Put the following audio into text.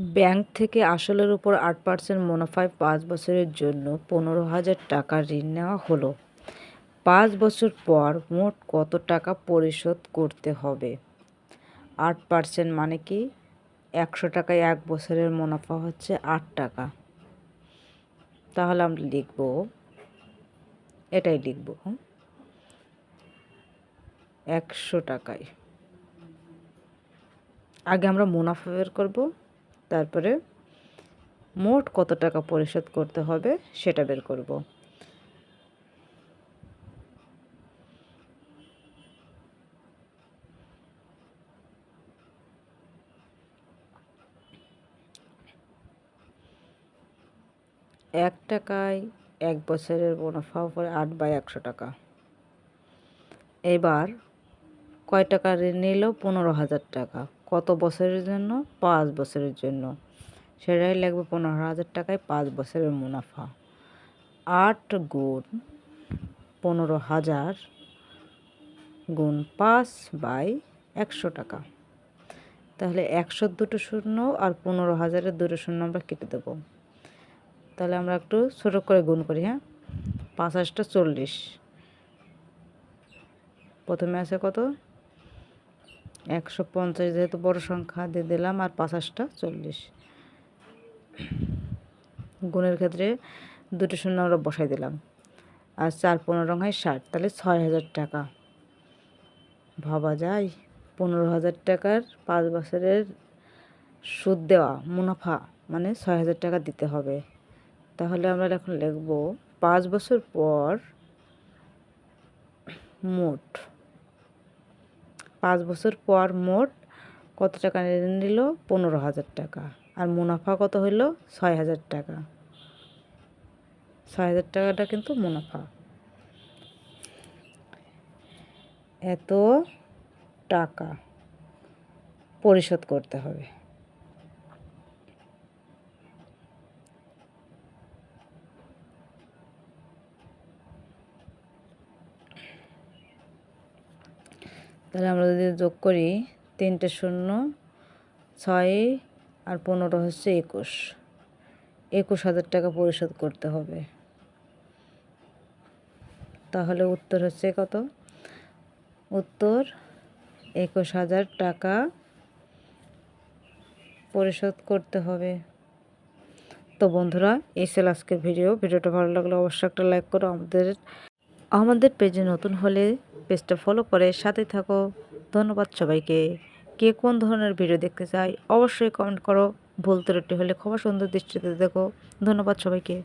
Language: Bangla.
ব্যাংক থেকে আসলের উপর আট পার্সেন্ট মুনাফায় পাঁচ বছরের জন্য পনেরো হাজার টাকা ঋণ নেওয়া হলো। পাঁচ বছর পর মোট কত টাকা পরিশোধ করতে হবে? আট পার্সেন্ট মানে কি? একশো টাকায় এক বছরের মুনাফা হচ্ছে আট টাকা। তাহলে আমরা লিখব, এটাই লিখব হুম? একশো টাকায়। আগে আমরা মুনাফা বের করব তারপরে মোট কত টাকা পরিশোধ করতে হবে সেটা বের করব। এক টাকায় এক বছরের মুনাফা উপরে আট বাই একশো টাকা। এবার কয় টাকা ঋণ নিল? পনেরো হাজার টাকা। কত বছরের জন্য? পাঁচ বছরের জন্য। সেটাই লাগবে পনেরো হাজার টাকায় পাঁচ বছরের মুনাফা। আট গুণ পনেরো হাজার গুণ পাঁচ বাই একশো টাকা। তাহলে একশো দুটো শূন্য আর পনেরো হাজারের দুটো শূন্য আমরা কেটে দেবো। তাহলে আমরা একটু ছোটো করে গুণ করি হ্যাঁ? পাঁচ হাজারটা চল্লিশ। প্রথমে আছে কত? একশো পঞ্চাশ যেহেতু বড় সংখ্যা দিয়ে দিলাম, আর পাঁচাশটা চল্লিশ। গুণের ক্ষেত্রে দুটো শূন্য আমরা বসাই দিলাম। আর চার পনেরো হয় ষাট, তাহলে ছয় হাজার টাকা। ভাবা যায়, পনেরো হাজার টাকার পাঁচ বছরের সুদ দেওয়া, মুনাফা মানে ছয় হাজার টাকা দিতে হবে। তাহলে আমরা এখন লিখব, পাঁচ বছর পর মোট পাঁচ বছর পর মোট কত টাকা নিল পনেরো হাজার টাকা। আর মুনাফা কত হইল? ছয় হাজার টাকা। ছয় হাজার টাকাটা কিন্তু মুনাফা। এত টাকা পরিশোধ করতে হবে। তাহলে আমরা যদি যোগ করি, তিনটে শূন্য, ছয় আর পনেরো হচ্ছে একুশ। একুশ হাজার টাকা পরিশোধ করতে হবে। তাহলে উত্তর হচ্ছে কত? উত্তর, একুশ হাজার টাকা পরিশোধ করতে হবে। তো বন্ধুরা, এই ছিল আজকের ভিডিও। ভিডিওটা ভালো লাগলে অবশ্যই একটা লাইক করো। আমাদের আমাদের পেজে নতুন হলে পেজটা ফলো করে সাথে থাকো। ধন্যবাদ সবাইকে। কে কোন ধরনের ভিডিও দেখতে চাই অবশ্যই কমেন্ট করো। ভুল ত্রুটি হলে খুব সুন্দর দৃষ্টিতে দেখো। ধন্যবাদ সবাইকে।